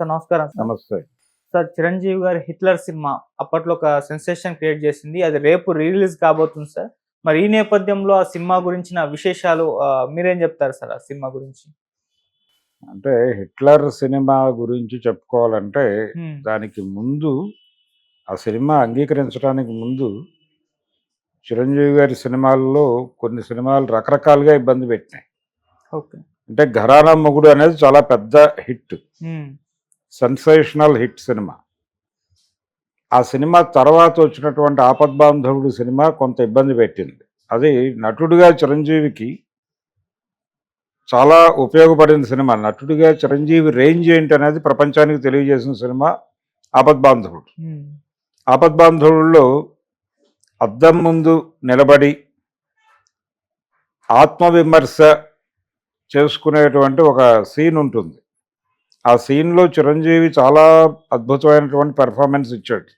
Sir నమస్కారం sir. నమస్తే. Sir Chiranjeevi గారి హిట్లర్ సినిమా అప్పట్లో ఒక సెన్సేషన్ క్రియేట్ చేసింది. అది రేపు రిలీజ్ కాబోతుంది సార్. మరి ఈ నేపథ్యంలో ఆ సినిమా గురించిన విశేషాలు మీరేం చెప్తారు సార్ ఆ సినిమా గురించి? అంటే హిట్లర్ సినిమా గురించి చెప్పుకోవాలంటే దానికి ముందు ఆ సినిమా అంగీకరించడానికి ముందు చిరంజీవి గారి సినిమాల్లో కొన్ని సినిమాలు రకరకాలుగా ఇబ్బంది పెట్టినాయి. ఓకే. అంటే ఘరానా మొగుడు అనేది చాలా పెద్ద హిట్. Sensational hit cinema. ఆ సినిమా తర్వాత వచ్చినటువంటి ఆపద్బాంధవుడు సినిమా కొంత ఇబ్బంది పెట్టింది. అది నటుడిగా చిరంజీవికి చాలా ఉపయోగపడిన సినిమా. నటుడిగా చిరంజీవి రేంజ్ ఏంటి అనేది ప్రపంచానికి తెలియజేసిన సినిమా ఆపద్బాంధవుడు. ఆపద్బాంధవుల్లో అద్దం ముందు నిలబడి ఆత్మవిమర్శ చేసుకునేటువంటి ఒక సీన్ ఉంటుంది. ఆ సీన్లో చిరంజీవి చాలా అద్భుతమైనటువంటి పెర్ఫార్మెన్స్ ఇచ్చాడు.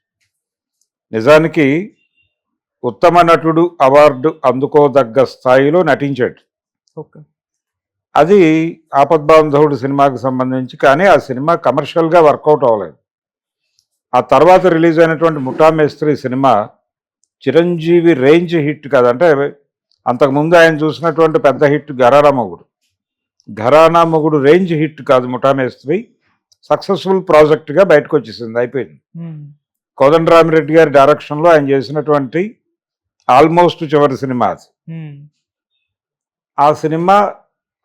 నిజానికి ఉత్తమ నటుడు అవార్డు అందుకోదగ్గ స్థాయిలో నటించాడు. ఓకే. అది ఆపద్బాంధవుడు సినిమాకి సంబంధించి కానీ ఆ సినిమా కమర్షియల్గా వర్కౌట్ అవ్వలేదు. ఆ తర్వాత రిలీజ్ అయినటువంటి ముఠా మేస్త్రి సినిమా చిరంజీవి రేంజ్ హిట్ కాదు అంటే అంతకుముందు ఆయన చూసినటువంటి పెద్ద హిట్ ఘరానా మొగుడు ఘరానా మొగుడు రేంజ్ హిట్ కాదు ముఠా మేస్త్రి సక్సెస్ఫుల్ ప్రాజెక్ట్గా బయటకు వచ్చేసింది అయిపోయింది కోదండరామిరెడ్డి గారి డైరెక్షన్లో ఆయన చేసినటువంటి ఆల్మోస్ట్ చివరి సినిమా అది. ఆ సినిమా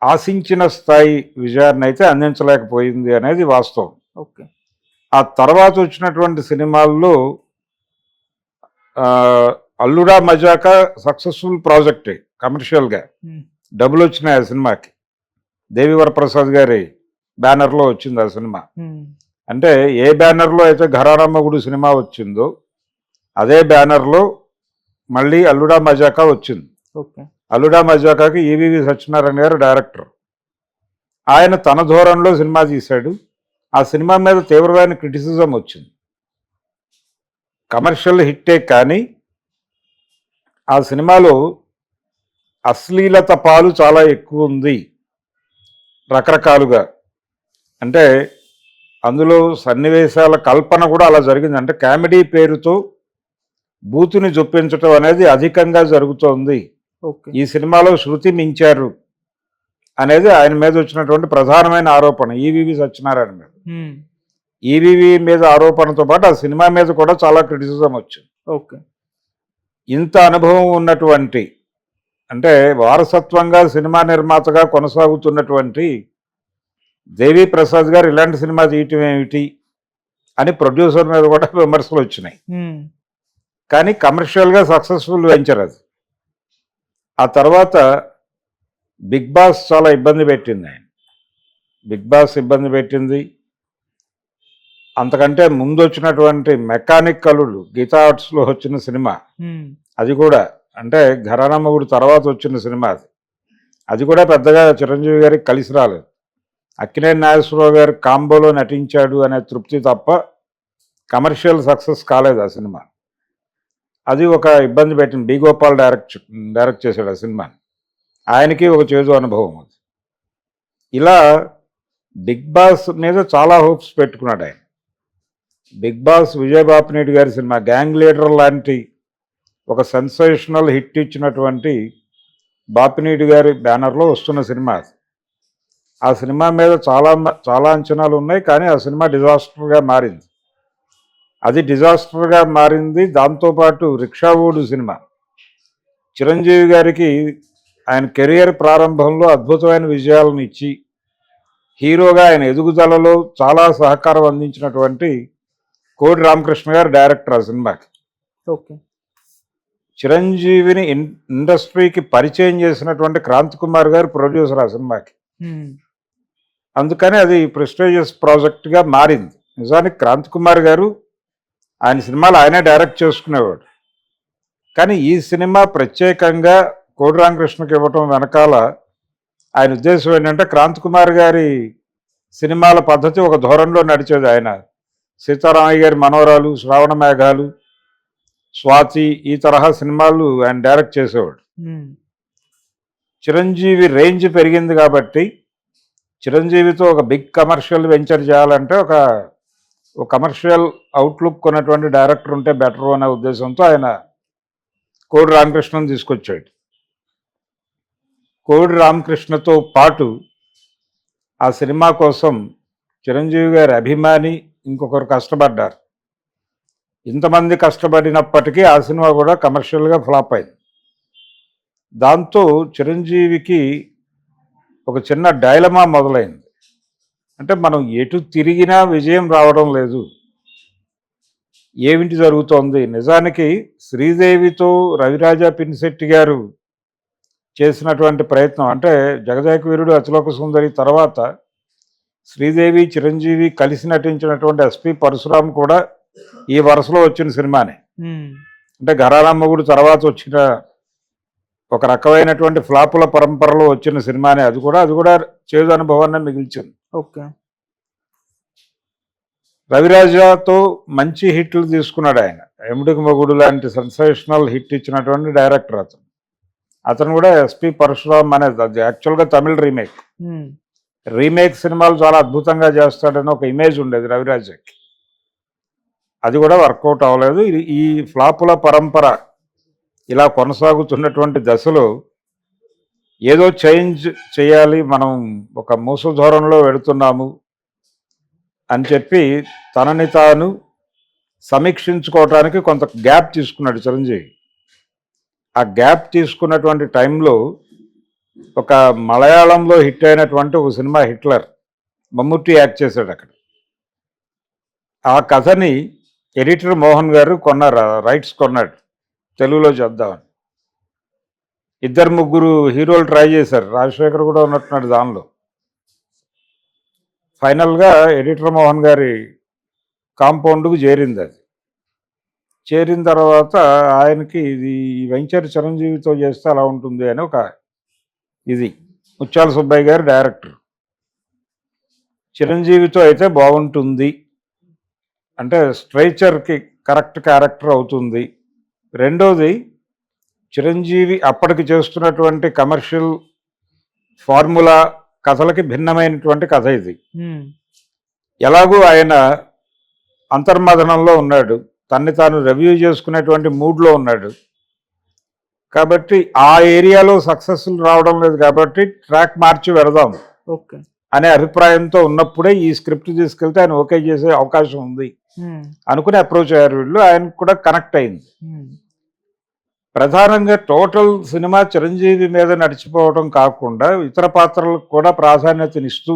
ఆశించిన స్థాయి విజయాన్ని అయితే అందించలేకపోయింది అనేది వాస్తవం. ఓకే. ఆ తర్వాత వచ్చినటువంటి సినిమాల్లో అల్లుడా మజాక సక్సెస్ఫుల్ ప్రాజెక్టే కమర్షియల్గా. డబ్బులు వచ్చినాయి ఆ సినిమాకి. దేవివర ప్రసాద్ గారి బ్యానర్లో వచ్చింది ఆ సినిమా. అంటే ఏ బ్యానర్లో అయితే ఘరారమ్మగుడు సినిమా వచ్చిందో అదే బ్యానర్లో మళ్ళీ అల్లుడా మజాకా వచ్చింది. అల్లుడా మజాకాకి ఈవివి సత్యనారాయణ గారు డైరెక్టర్. ఆయన తన ధోరణిలో సినిమా తీశాడు. ఆ సినిమా మీద తీవ్రమైన క్రిటిసిజం వచ్చింది. కమర్షియల్ హిట్టే కానీ ఆ సినిమాలో అశ్లీలత పాలు చాలా ఎక్కువ ఉంది. రకరకాలుగా. అంటే అందులో సన్నివేశాల కల్పన కూడా అలా జరిగింది. అంటే కామెడీ పేరుతో బూతుని జొప్పించటం అనేది అధికంగా జరుగుతోంది. ఓకే. ఈ సినిమాలో శృతి మించారు అనేది ఆయన మీద వచ్చినటువంటి ప్రధానమైన ఆరోపణ. ఈవివి సత్యనారాయణ మీద. ఈవివి మీద ఆరోపణతో పాటు ఆ సినిమా మీద కూడా చాలా క్రిటిసిజం వచ్చింది. ఓకే. ఇంత అనుభవం ఉన్నటువంటి అంటే వారసత్వంగా సినిమా నిర్మాతగా కొనసాగుతున్నటువంటి దేవి ప్రసాద్ గారు ఇలాంటి సినిమా తీయటం ఏమిటి అని ప్రొడ్యూసర్ మీద కూడా విమర్శలు వచ్చినాయి. కానీ కమర్షియల్గా సక్సెస్ఫుల్ వెంచర్ అది. ఆ తర్వాత బిగ్ బాస్ చాలా ఇబ్బంది పెట్టింది ఆయన. బిగ్ బాస్ ఇబ్బంది పెట్టింది. అంతకంటే ముందు వచ్చినటువంటి మెకానిక్ కలుడు గీతా ఆర్ట్స్లో వచ్చిన సినిమా. అది కూడా అంటే ఘరానమ్మగుడు తర్వాత వచ్చిన సినిమా అది. అది కూడా పెద్దగా చిరంజీవి గారికి కలిసి రాలేదు. అక్కినేని నాగేశ్వరరావు గారు కాంబోలో నటించాడు అనే తృప్తి తప్ప కమర్షియల్ సక్సెస్ కాలేదు ఆ సినిమా. అది ఒక ఇబ్బంది పెట్టింది. బి గోపాల్ డైరెక్ట్ డైరెక్ట్ చేశాడు ఆ సినిమాని ఆయనకి ఒక చేదు అనుభవం అది. ఇలా బిగ్ బాస్ మీద చాలా హోప్స్ పెట్టుకున్నాడు ఆయన. బిగ్ బాస్ విజయబాపినేటి గారి సినిమా గ్యాంగ్ లీడర్ లాంటి ఒక సెన్సేషనల్ హిట్ ఇచ్చినటువంటి బాపినీటి గారి బ్యానర్లో వస్తున్న సినిమా ఆ సినిమా మీద చాలా మ- చాలా అంచనాలు ఉన్నాయి కానీ ఆ సినిమా డిజాస్టర్గా మారింది. అది డిజాస్టర్గా మారింది దాంతోపాటు రిక్షావోడు సినిమా. చిరంజీవి గారికి ఆయన కెరియర్ ప్రారంభంలో అద్భుతమైన విజయాలను ఇచ్చి హీరోగా ఆయన ఎదుగుదలలో చాలా సహకారం అందించినటువంటి కోడి రామకృష్ణ గారు డైరెక్టర్ ఆ సినిమాకి. ఓకే. చిరంజీవిని ఇన్ ఇండస్ట్రీకి పరిచయం చేసినటువంటి క్రాంతి కుమార్ గారు ప్రొడ్యూసర్ ఆ సినిమాకి. అందుకని అది ప్రెస్టేజియస్ ప్రాజెక్ట్గా మారింది. నిజానికి క్రాంతి కుమార్ గారు ఆయన సినిమాలు ఆయనే డైరెక్ట్ చేసుకునేవాడు. కానీ ఈ సినిమా ప్రత్యేకంగా కోడి రామకృష్ణకి ఇవ్వటం వెనకాల ఆయన ఉద్దేశం ఏంటంటే క్రాంతి కుమార్ గారి సినిమాల పద్ధతి ఒక ధోరణిలో నడిచేది ఆయన. సీతారామయ్య గారి మనోరాలు శ్రావణ మేఘాలు స్వాతి ఈ తరహా సినిమాలు ఆయన డైరెక్ట్ చేసేవాడు. చిరంజీవి రేంజ్ పెరిగింది కాబట్టి చిరంజీవితో ఒక బిగ్ కమర్షియల్ వెంచర్ చేయాలంటే ఒక ఒక కమర్షియల్ అవుట్లుక్ ఉన్నటువంటి డైరెక్టర్ ఉంటే బెటర్ అనే ఉద్దేశంతో ఆయన కోడి రామకృష్ణను తీసుకొచ్చాడు. కోడి రామకృష్ణతో పాటు ఆ సినిమా కోసం చిరంజీవి గారి అభిమాని ఇంకొకరు కష్టపడ్డారు. ఇంతమంది కష్టపడినప్పటికీ ఆ సినిమా కూడా కమర్షియల్గా ఫ్లాప్ అయింది. దాంతో చిరంజీవికి ఒక చిన్న డైలమా మొదలైంది. అంటే మనం ఎటు తిరిగినా విజయం రావడం లేదు. ఏమిటి జరుగుతోంది? నిజానికి శ్రీదేవితో రవిరాజా పినిశెట్టి గారు చేసినటువంటి ప్రయత్నం అంటే జగదేక వీరుడు అతిలోక సుందరి తర్వాత శ్రీదేవి చిరంజీవి కలిసి నటించినటువంటి ఎస్పి పరశురామ్ కూడా ఈ వరుసలో వచ్చిన సినిమానే. అంటే ఘరారమ్మగుడు తర్వాత వచ్చిన ఒక రకమైనటువంటి ఫ్లాపుల పరంపరలో వచ్చిన సినిమానే. అది కూడా అది కూడా చేదు అనుభవాన్ని మిగిల్చింది. ఓకే. రవిరాజాతో మంచి హిట్లు తీసుకున్నాడు ఆయన. ఎముడికి మొగుడు లాంటి సెన్సేషనల్ హిట్ ఇచ్చినటువంటి డైరెక్టర్ అతను. అతను కూడా ఎస్పి పరశురామ్ అనేది. అది యాక్చువల్గా తమిళ రీమేక్. రీమేక్ సినిమాలు చాలా అద్భుతంగా చేస్తాడని ఒక ఇమేజ్ ఉండేది రవిరాజకి. అది కూడా వర్కౌట్ అవ్వలేదు. ఇది- ఈ ఫ్లాపుల పరంపర ఇలా కొనసాగుతున్నటువంటి దశలో ఏదో చేంజ్ చేయాలి మనం ఒక మూస ధోరణిలో వెళుతున్నాము అని చెప్పి తనని తాను సమీక్షించుకోవటానికి కొంత గ్యాప్ తీసుకున్నాడు చిరంజీవి. ఆ గ్యాప్ తీసుకున్నటువంటి టైంలో ఒక మలయాళంలో హిట్ అయినటువంటి ఒక సినిమా హిట్లర్ మమ్ముట్టి యాక్ట్ చేశాడు అక్కడ. ఆ కథని ఎడిటర్ మోహన్ గారు కొన్నారు రైట్స్ కొన్నాడు. తెలుగులో చేద్దామని ఇద్దరు ముగ్గురు హీరోలు ట్రై చేశారు. రాజశేఖర్ కూడా ఉన్నట్టున్నాడు దానిలో. ఫైనల్గా ఎడిటర్ మోహన్ గారి కాంపౌండ్కు చేరింది అది. చేరిన తర్వాత ఆయనకి ఇది ఈ వెంచర్ చిరంజీవితో చేస్తే అలా ఉంటుంది అని ఒక ఇది. ముత్యాల సుబ్బయ్య గారు డైరెక్టర్. చిరంజీవితో అయితే బాగుంటుంది. అంటే స్ట్రైచర్కి కరెక్ట్ క్యారెక్టర్ అవుతుంది. రెండోది చిరంజీవి అప్పటికి చేస్తున్నటువంటి కమర్షియల్ ఫార్ములా కథలకి భిన్నమైనటువంటి కథ ఇది. ఎలాగూ ఆయన అంతర్మథనంలో ఉన్నాడు. తన్ని తాను రివ్యూ చేసుకునేటువంటి మూడ్లో ఉన్నాడు. కాబట్టి ఆ ఏరియాలో సక్సెస్ఫుల్ రావడం లేదు కాబట్టి ట్రాక్ మార్చి వెళదాం ఓకే. అనే అభిప్రాయంతో ఉన్నప్పుడే ఈ స్క్రిప్ట్ తీసుకెళ్తే ఆయన ఓకే చేసే అవకాశం ఉంది. అనుకుని అప్రోచ్ అయ్యారు వీళ్ళు. ఆయన కూడా కనెక్ట్ అయింది. ప్రధానంగా టోటల్ సినిమా చిరంజీవి మీద నడిచిపోవడం కాకుండా ఇతర పాత్రలకు కూడా ప్రాధాన్యతనిస్తూ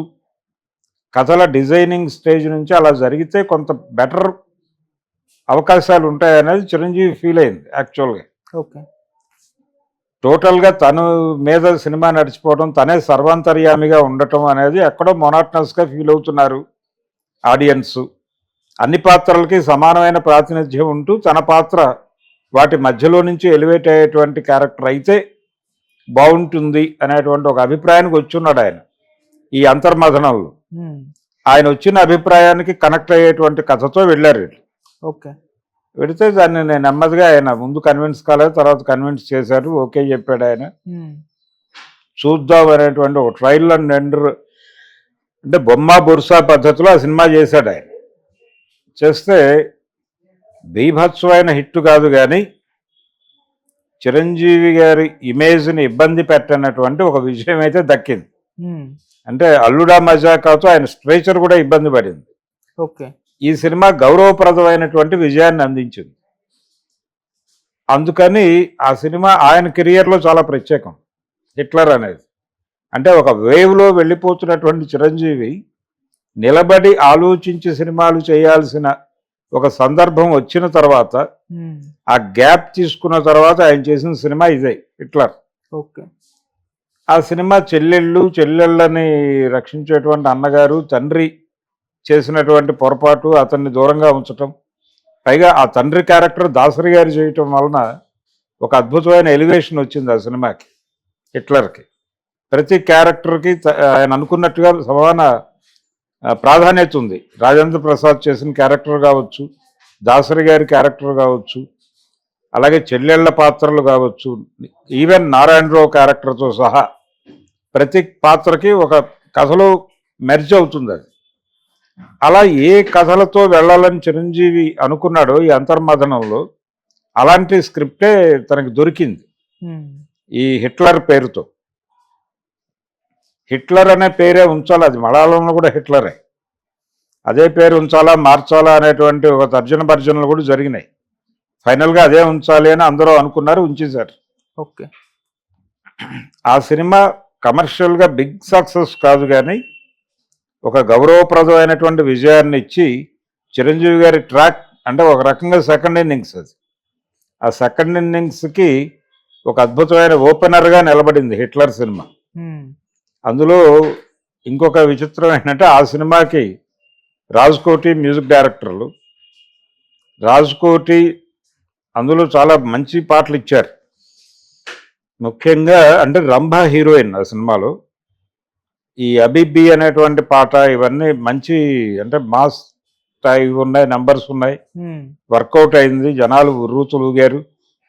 కథల డిజైనింగ్ స్టేజ్ నుంచి అలా జరిగితే కొంత బెటర్ అవకాశాలు ఉంటాయనేది చిరంజీవి ఫీల్ అయింది యాక్చువల్గా ఓకే. టోటల్గా తను మీద సినిమా నడిచిపోవడం తనే సర్వాంతర్యామిగా ఉండటం అనేది ఎక్కడో మొనాటనస్గా ఫీల్ అవుతున్నారు ఆడియన్స్ అన్ని పాత్రలకి సమానమైన ప్రాతినిధ్యం ఉంటూ తన పాత్ర వాటి మధ్యలో నుంచి ఎలివేట్ అయ్యేటువంటి క్యారెక్టర్ అయితే బాగుంటుంది అనేటువంటి ఒక అభిప్రాయానికి వచ్చున్నాడు ఆయన ఈ అంతర్మథనంలో. ఆయన వచ్చిన అభిప్రాయానికి కనెక్ట్ అయ్యేటువంటి కథతో వెళ్ళారు వీళ్ళు. ఓకే. వెళితే దాన్ని నేను నెమ్మదిగా ఆయన ముందు కన్విన్స్ కాలేదు తర్వాత కన్విన్స్ చేశారు ఓకే చెప్పాడు ఆయన. చూద్దాం అనేటువంటి ఒక ట్రైల్ అండ్ ఎండర్ అంటే బొమ్మ బుర్సా పద్ధతిలో ఆ సినిమా చేశాడు ఆయన. చేస్తే బీభత్సమైన హిట్ కాదు కానీ చిరంజీవి గారి ఇమేజ్ని ఇబ్బంది పెట్టనటువంటి ఒక విజయం అయితే దక్కింది. ఉమ్, అంటే అల్లుడా మజాకాతో ఆయన స్ట్రేచర్ కూడా ఇబ్బంది పడింది. ఓకే. ఈ సినిమా గౌరవప్రదమైనటువంటి విజయాన్ని అందించింది. అందుకని ఆ సినిమా ఆయన కెరియర్లో చాలా ప్రత్యేకం. హిట్లర్ అనేది. అంటే ఒక వేవ్లో వెళ్ళిపోతున్నటువంటి చిరంజీవి నిలబడి ఆలోచించి సినిమాలు చేయాల్సిన ఒక సందర్భం వచ్చిన తర్వాత ఉమ్, ఆ గ్యాప్ తీసుకున్న తర్వాత ఆయన చేసిన సినిమా ఇదే హిట్లర్. ఓకే. ఆ సినిమా చెల్లెళ్ళు చెల్లెళ్ళని రక్షించేటువంటి అన్నగారు తండ్రి చేసినటువంటి పొరపాటు అతన్ని దూరంగా ఉంచటం పైగా ఆ తండ్రి క్యారెక్టర్ దాసరి గారు చేయటం వలన ఒక అద్భుతమైన ఎలివేషన్ వచ్చింది ఆ సినిమాకి హిట్లర్కి. ప్రతి క్యారెక్టర్కి ఆయన అనుకున్నట్టుగా సమాన ప్రాధాన్యత ఉంది. రాజేంద్ర ప్రసాద్ చేసిన క్యారెక్టర్ కావచ్చు దాసరి గారి క్యారెక్టర్ కావచ్చు అలాగే చెల్లెళ్ళ పాత్రలు కావచ్చు ఈవెన్ నారాయణరావు క్యారెక్టర్తో సహా ప్రతి పాత్రకి ఒక కథలో మెర్జ్ అవుతుంది అది. అలా ఏ కథలతో వెళ్ళాలని చిరంజీవి అనుకున్నాడో ఈ అంతర్మథనంలో అలాంటి స్క్రిప్టే తనకి దొరికింది. ఈ హిట్లర్ పేరుతో. హిట్లర్ అనే పేరే ఉంచాలి. అది మలయాళంలో కూడా హిట్లరే. అదే పేరు ఉంచాలా మార్చాలా అనేటువంటి ఒక తర్జన భర్జనలు కూడా జరిగినాయి. ఫైనల్గా అదే ఉంచాలి అని అందరూ అనుకున్నారు ఉంచేశారు. ఓకే. ఆ సినిమా కమర్షియల్గా బిగ్ సక్సెస్ కాదు కానీ ఒక గౌరవప్రదమైనటువంటి విజయాన్ని ఇచ్చి చిరంజీవి గారి ట్రాక్ అంటే ఒక రకంగా సెకండ్ ఇన్నింగ్స్ అది. ఆ సెకండ్ ఇన్నింగ్స్కి ఒక అద్భుతమైన ఓపెనర్గా నిలబడింది హిట్లర్ సినిమా. అందులో ఇంకొక విచిత్రం ఏంటంటే ఆ సినిమాకి రాజ్కోటి మ్యూజిక్ డైరెక్టర్లు. రాజ్కోటి అందులో చాలా మంచి పాటలు ఇచ్చారు. ముఖ్యంగా అంటే రంభ హీరోయిన్ ఆ సినిమాలో. ఈ అబిబి అనేటువంటి పాట ఇవన్నీ మంచి అంటే మాస్ స్థాయి ఉన్నాయి నంబర్స్ ఉన్నాయి. వర్కౌట్ అయింది జనాలు ఉర్రూతులుగారు.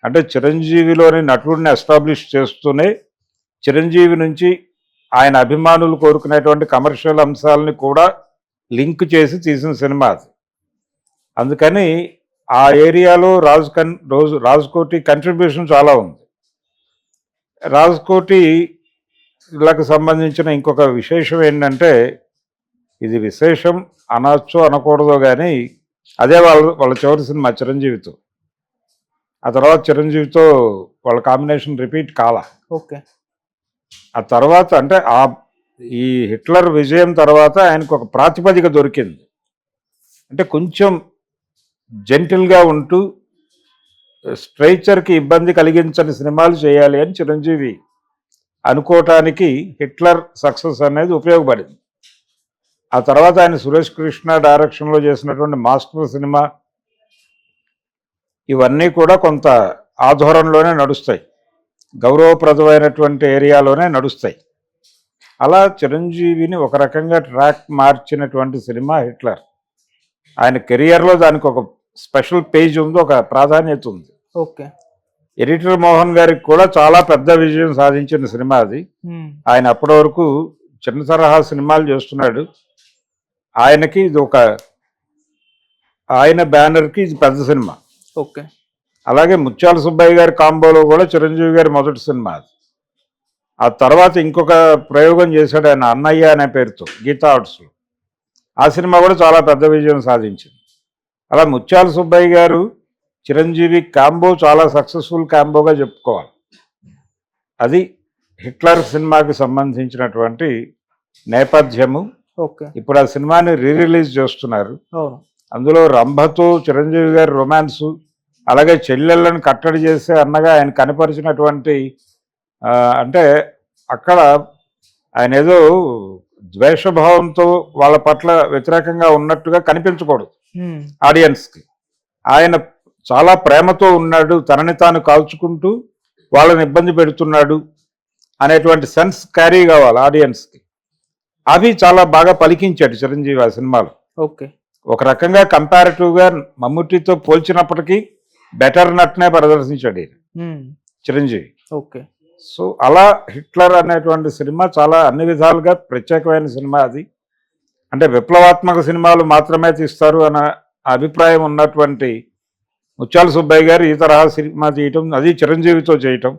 అంటే చిరంజీవిలోని నటుడిని ఎస్టాబ్లిష్ చేస్తూనే చిరంజీవి నుంచి ఆయన అభిమానులు కోరుకునేటువంటి కమర్షియల్ అంశాలని కూడా లింక్ చేసి తీసిన సినిమా అది. అందుకని ఆ ఏరియాలో రాజ్ కన్ రోజు రాజ్కోటి కంట్రిబ్యూషన్ చాలా ఉంది. రాజ్కోటి సంబంధించిన ఇంకొక విశేషం ఏంటంటే ఇది విశేషం అనొచ్చో అనకూడదో కానీ అదే వాళ్ళ వాళ్ళ చివరి సినిమా చిరంజీవితో. ఆ తర్వాత చిరంజీవితో వాళ్ళ కాంబినేషన్ రిపీట్ కాలా. ఓకే. ఆ తర్వాత అంటే ఆ ఈ హిట్లర్ విజయం తర్వాత ఆయనకు ఒక ప్రాతిపదిక దొరికింది. అంటే కొంచెం జెంటిల్గా ఉంటూ స్ట్రైచర్కి ఇబ్బంది కలిగించని సినిమాలు చేయాలి అని చిరంజీవి అనుకోవటానికి హిట్లర్ సక్సెస్ అనేది ఉపయోగపడింది. ఆ తర్వాత ఆయన సురేష్ కృష్ణ డైరెక్షన్లో చేసినటువంటి మాస్టర్ సినిమా ఇవన్నీ కూడా కొంత ఆధ్వర్యంలోనే నడుస్తాయి. గౌరవప్రదమైనటువంటి ఏరియాలోనే నడుస్తాయి. అలా చిరంజీవిని ఒక రకంగా ట్రాక్ మార్చినటువంటి సినిమా హిట్లర్. ఆయన కెరియర్లో దానికి ఒక స్పెషల్ పేజ్ ఉంది ఒక ప్రాధాన్యత ఉంది. ఓకే. ఎడిటర్ మోహన్ గారికి కూడా చాలా పెద్ద విజయం సాధించిన సినిమా అది. ఆయన అప్పటి వరకు చిన్న తరహా సినిమాలు చేస్తున్నాడు. ఆయనకి ఇది ఒక ఆయన బ్యానర్కి ఇది పెద్ద సినిమా. ఓకే. అలాగే ముత్యాల సుబ్బయ్య గారి కాంబోలో కూడా చిరంజీవి గారి మొదటి సినిమా అది. ఆ తర్వాత ఇంకొక ప్రయోగం చేశాడు ఆయన అన్నయ్య అనే పేరుతో గీతా ఆర్ట్స్లో. ఆ సినిమా కూడా చాలా పెద్ద విజయం సాధించింది. అలా ముత్యాల సుబ్బయ్య గారు చిరంజీవి కాంబో చాలా సక్సెస్ఫుల్ కాంబోగా చెప్పుకోవాలి. అది హిట్లర్ సినిమాకి సంబంధించినటువంటి నేపథ్యము. ఓకే. ఇప్పుడు ఆ సినిమాని రీ రిలీజ్ చేస్తున్నారు అందులో రంభతో చిరంజీవి గారి రొమాన్సు అలాగే చెల్లెళ్ళని కట్టడి చేసే అన్నగా ఆయన కనపరిచినటువంటి అంటే అక్కడ ఆయన ఏదో ద్వేషభావంతో వాళ్ళ పట్ల వ్యతిరేకంగా ఉన్నట్టుగా కనిపించకూడదు ఆడియన్స్కి. ఆయన చాలా ప్రేమతో ఉన్నాడు తనని తాను కాల్చుకుంటూ వాళ్ళని ఇబ్బంది పెడుతున్నాడు అనేటువంటి సెన్స్ క్యారీ కావాలి ఆడియన్స్కి. అవి చాలా బాగా పలికించాడు చిరంజీవి ఆ సినిమాలో. ఓకే. ఒక రకంగా కంపారిటివ్గా మమ్ముటితో పోల్చినప్పటికీ బెటర్ నట్నే ప్రదర్శించాడు ఈయన. చిరంజీవి. ఓకే. సో అలా హిట్లర్ అనేటువంటి సినిమా చాలా అన్ని విధాలుగా ప్రత్యేకమైన సినిమా అది. అంటే విప్లవాత్మక సినిమాలు మాత్రమే తీస్తారు అన్న అభిప్రాయం ఉన్నటువంటి ముత్యాల సుబ్బయ్య గారు ఈ తరహా సినిమా తీయటం అది చిరంజీవితో చేయటం.